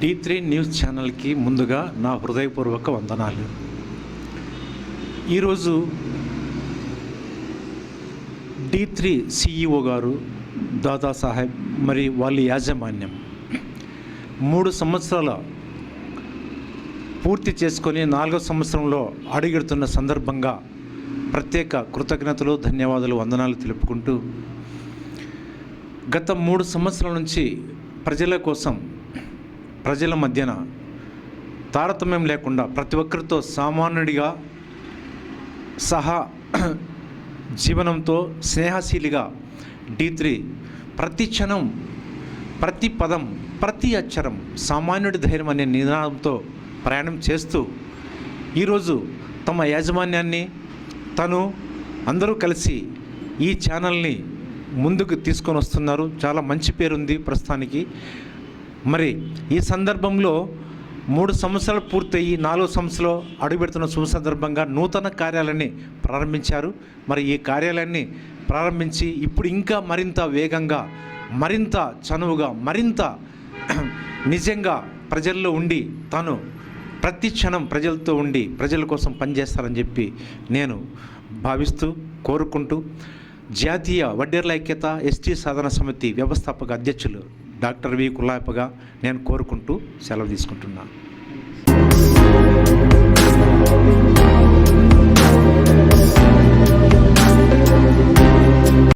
Tea three news ఛానల్కి ముందుగా నా హృదయపూర్వక వందనాలు. ఈరోజు డి త్రీ సిఇఓ గారు దాదాసాహెబ్ మరి వాళ్ళ యాజమాన్యం మూడు సంవత్సరాల పూర్తి చేసుకొని నాలుగో సంవత్సరంలో అడుగెడుతున్న సందర్భంగా ప్రత్యేక కృతజ్ఞతలు ధన్యవాదాలు వందనాలు తెలుపుకుంటూ గత మూడు సంవత్సరాల నుంచి ప్రజల కోసం ప్రజల మధ్యన తారతమ్యం లేకుండా ప్రతి ఒక్కరితో సామాన్యుడిగా సహా జీవనంతో స్నేహశీలిగా డీ త్రీ ప్రతి క్షణం ప్రతి పదం ప్రతి అక్షరం సామాన్యుడి ధైర్యం అనే నినాదంతో ప్రయాణం చేస్తూ ఈరోజు తమ యాజమాన్యాన్ని తను అందరూ కలిసి ఈ ఛానల్ని ముందుకు తీసుకొని వస్తున్నారు. చాలా మంచి పేరుంది ప్రస్తుతానికి. మరి ఈ సందర్భంలో మూడు సంవత్సరాలు పూర్తయి నాలుగు సంవత్సరాలు అడుగుపెడుతున్న శుభ సందర్భంగా నూతన కార్యాలయాన్ని ప్రారంభించారు. మరి ఈ కార్యాలయాన్ని ప్రారంభించి ఇప్పుడు ఇంకా మరింత వేగంగా మరింత చనువుగా మరింత నిజంగా ప్రజల్లో ఉండి తాను ప్రతి క్షణం ప్రజలతో ఉండి ప్రజల కోసం పనిచేస్తారని చెప్పి నేను భావిస్తూ కోరుకుంటూ జాతీయ వడ్డీర్ల ఐక్యత ఎస్టీ సాధన సమితి వ్యవస్థాపక అధ్యక్షులు డాక్టర్ వి కుల్లాయపగా నేను కోరుకుంటూ సెలవు తీసుకుంటున్నాను